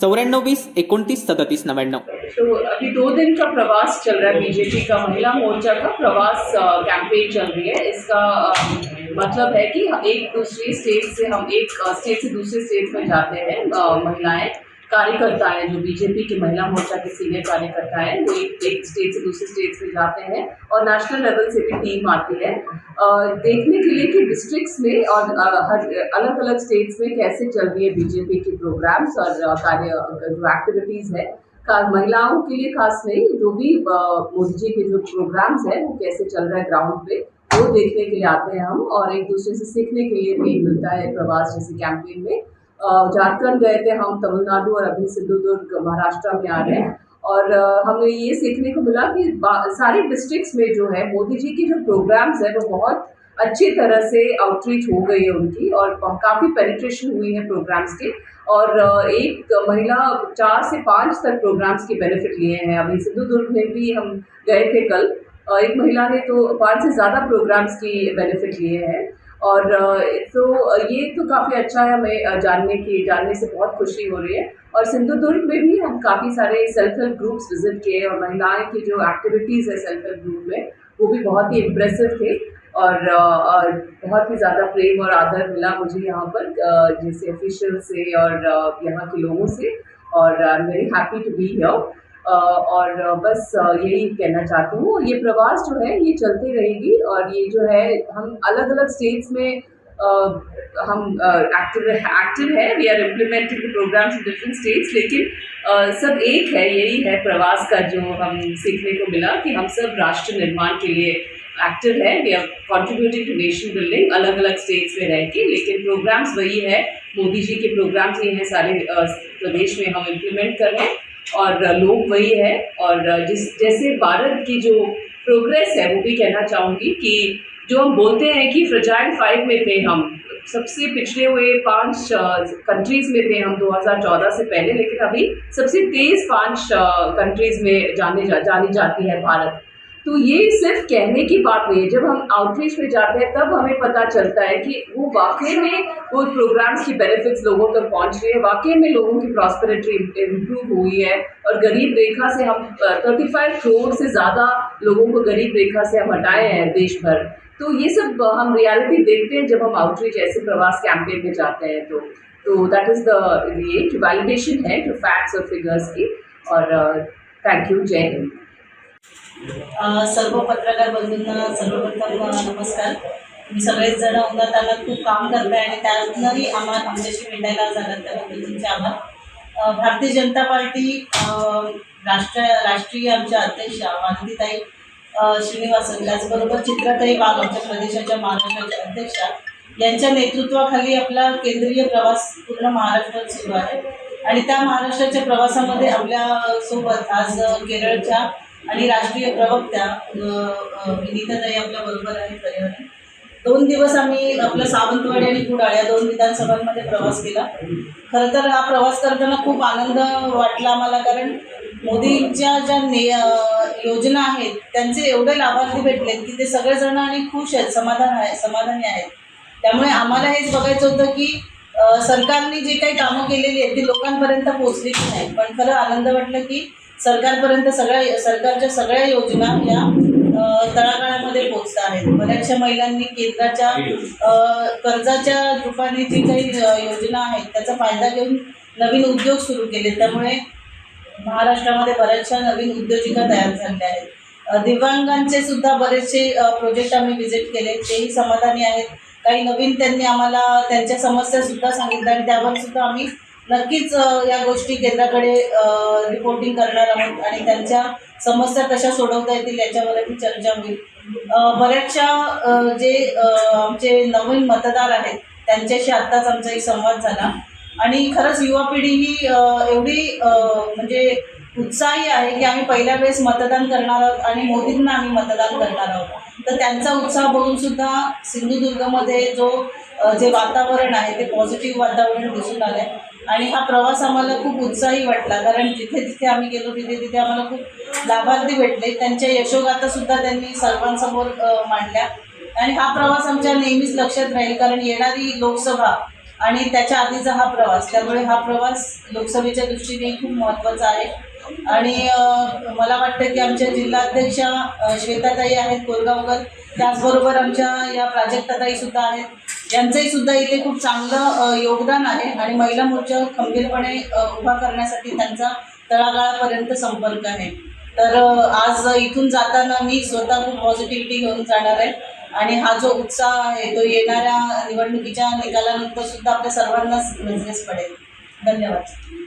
चौऱ्याण्णव बीस एकोणतीस, सदतीस, नव्याण्णव. तो अभी दो दिन का प्रवास चल रहा है बीजेपी का, महिला मोर्चा का प्रवास कैंपेन चल रही है। इसका मतलब है कि एक दूसरे स्टेट से हम एक स्टेट से दूसरे स्टेट में जाते हैं महिलाएँ। कार्यकर्ता है, जो बीजेपी के महिला मोर्चा के सीनियर कार्यकर्ता है, वो एक स्टेट से दूसरे स्टेट में जाते हैं और नेशनल लेवल से भी टीम आती है। देखने के लिए कि डिस्ट्रिक्ट्स में और हर अलग अलग स्टेट्स में कैसे चल रही है बीजेपी के प्रोग्राम्स और कार्य, जो एक्टिविटीज़ है। महिलाओं के लिए खास नहीं, जो भी मोदी जी के जो प्रोग्राम्स हैं, वो कैसे चल रहा है ग्राउंड पे, वो देखने के लिए आते हैं हम और एक दूसरे से सीखने के लिए भी मिलता है प्रवास जैसे कैंपेन में। झारखंड गए थे हम तमिलनाडु और अभी सिंधुदुर्ग, महाराष्ट्र में आ रहे हैं। और हमें ये सीखने को मिला कि सारे डिस्ट्रिक्ट्स में जो है, मोदी जी के जो प्रोग्राम्स है, वो बहुत अच्छी तरह से आउटरीच हो गई है उनकी और काफ़ी पेनिट्रेशन हुई है प्रोग्राम्स के। और एक महिला चार से पाँच तक प्रोग्राम्स के बेनिफिट लिए हैं। अभी सिंधुदुर्ग में भी हम गए थे कल। एक महिला ने तो पाँच से ज़्यादा प्रोग्राम्स की बेनिफिट लिए हैं। और तो ये तो काफ़ी अच्छा है हमें जानने की, जानने से बहुत खुशी हो रही है। और सिंधुदुर्ग में भी हम काफ़ी सारे सेल्फ हेल्प ग्रुप्स विज़िट किए और महिलाएँ की जो एक्टिविटीज़ है सेल्फ हेल्प ग्रुप में, वो भी बहुत ही इम्प्रेसिव थे। और और बहुत ही ज़्यादा प्रेम और आदर मिला मुझे यहाँ पर जैसे ऑफिशियल से और यहाँ के लोगों से। और I am very happy to be here और बस यही कहना चाहती हूँ। ये प्रवास जो है, ये चलती रहेगी और ये जो है, हम अलग अलग स्टेट्स में हम एक्टिव एक्टिव है। We are implementing the programs in different states लेकिन सब एक है, यही है प्रवास का जो हम सीखने को मिला कि हम सब राष्ट्र निर्माण के लिए एक्टिव है। We are contributing to nation building अलग अलग स्टेट्स में रह के, लेकिन प्रोग्राम्स वही है। मोदी जी के प्रोग्राम्स ये हैं सारे प्रदेश में हम इम्प्लीमेंट कर रहे हैं। और लोग वही है और जिस जैसे भारत की जो प्रोग्रेस है वो भी कहना चाहूँगी कि जो हम बोलते हैं कि फ्रजाइल फाइव में थे हम सबसे पिछड़े हुए पाँच कंट्रीज़ में थे हम 2014 से पहले लेकिन अभी सबसे तेज पाँच कंट्रीज़ में जाने जा, जानी जाती है भारत। तो ये सिर्फ़ कहने की बात नहीं है। जब हम आउटरीच में जाते हैं, तब हमें पता चलता है कि वो वाकई में वो प्रोग्राम्स की बेनिफिट्स लोगों तक पहुँच रही है। वाकई में लोगों की प्रॉस्पेरिटी इम्प्रूव हुई है और गरीब रेखा से हम थर्टी फाइव करोड़ से ज़्यादा लोगों को गरीब रेखा से हम हटाए हैं देश भर तो ये सब हम रियलिटी देखते हैं जब हम आउटरीच ऐसे प्रवास कैंपेन में जाते हैं तो। तो दैट इज़ द ये जो वैलिडेशन है जो फैक्ट्स और फिगर्स की। और थैंक यू जय हिंद सर्व पत्रकार बंधूंना सर्वप्रथम नमस्कार. तुम्ही सगळेच जण उन्हात तानात खूप काम करताय आणि त्यातूनही आम्हाला आमच्याशी भेटायला झालं त्याबद्दल तुमचे आभार. भारतीय जनता पार्टी राष्ट्र राष्ट्रीय आमच्या अध्यक्षा आनंदीताई श्रीनिवासन त्याचबरोबर चित्रताई वाघ आमच्या प्रदेशाच्या महाराष्ट्राच्या अध्यक्षा यांच्या नेतृत्वाखाली आपला केंद्रीय प्रवास पूर्ण महाराष्ट्रात सुरू आहे. आणि त्या महाराष्ट्राच्या प्रवासामध्ये आपल्यासोबत आज केरळच्या आणि राष्ट्रीय प्रवक्त्या अ, विनीताताई आपल्या बरोबर आहेत परिवार दोन दिवस आम्ही आपलं सावंतवाडी आणि कुडाळ या दोन विधानसभांमध्ये प्रवास केला. खरं तर हा प्रवास करताना खूप आनंद वाटला आम्हाला कारण मोदींच्या ज्या ने योजना आहेत त्यांचे एवढे लाभार्थी भेटलेत की ते सगळेजण आणि खुश आहेत समाधान आहे समाधानी आहेत. त्यामुळे आम्हाला हेच बघायचं होतं की सरकारने जे काही कामं केलेली आहेत ती लोकांपर्यंत पोचली की नाही पण खरं आनंद वाटलं की सरकारपर्यंत सगळ्या सरकारच्या सगळ्या योजना या तळागाळामध्ये पोहोचत आहेत. बऱ्याचशा महिलांनी केंद्राच्या कर्जाच्या रूपाने जी काही योजना आहेत त्याचा फायदा घेऊन नवीन उद्योग सुरू केले. त्यामुळे महाराष्ट्रामध्ये बऱ्याचशा नवीन उद्योजिका तयार झाल्या आहेत. दिव्यांगांचे सुद्धा बरेचसे प्रोजेक्ट आम्ही व्हिजिट केले. तेही समाधानी आहेत. काही नवीन त्यांनी आम्हाला त्यांच्या समस्या सुद्धा सांगितल्या आणि त्यावर सुद्धा आम्ही नक्कीच या गोष्टी केंद्राकडे रिपोर्टिंग करणार आहोत आणि त्यांच्या समस्या कशा सोडवता येतील याच्यावरही चर्चा होईल. बऱ्याचशा जे आमचे नवीन मतदार आहेत त्यांच्याशी आत्ताच आमचा एक संवाद झाला. आणि खरंच युवा पिढी ही एवढी म्हणजे उत्साही आहे की आम्ही पहिल्या वेळेस मतदान करणार आहोत आणि मोदींना आम्ही मतदान करणार आहोत. तर त्यांचा उत्साह बघून सुद्धा सिंधुदुर्गमध्ये जो जे वातावरण आहे ते पॉझिटिव्ह वातावरण दिसून आलं आहे आणि हा प्रवास आम्हाला खूप उत्साही वाटला कारण जिथे जिथे आम्ही गेलो तिथे तिथे आम्हाला खूप लाभार्थी भेटले. त्यांच्या यशोगाथासुद्धा त्यांनी सर्वांसमोर मांडल्या. आणि हा प्रवास आमच्या नेहमीच लक्षात राहील कारण येणारी लोकसभा आणि त्याच्या आधीचा हा प्रवास त्यामुळे हा प्रवास लोकसभेच्या दृष्टीने खूप महत्त्वाचा आहे. आणि मला वाटतं की आमच्या जिल्हाध्यक्षा श्वेताताई आहेत कोरगावकर. त्याचबरोबर आमच्या या प्राजक्ताताई सुद्धा आहेत. यांचंही सुद्धा इथे खूप चांगलं योगदान आहे आणि महिला मोर्चा खंबीरपणे उभा करण्यासाठी त्यांचा तळागाळापर्यंत संपर्क आहे. तर आज इथून जाताना मी स्वतः खूप पॉझिटिव्हिटी घेऊन जाणार आहे. आणि हा जो उत्साह आहे तो येणाऱ्या निवडणुकीच्या निकालानंतर सुद्धा आपल्या सर्वांनाच नजरेस पडेल. धन्यवाद.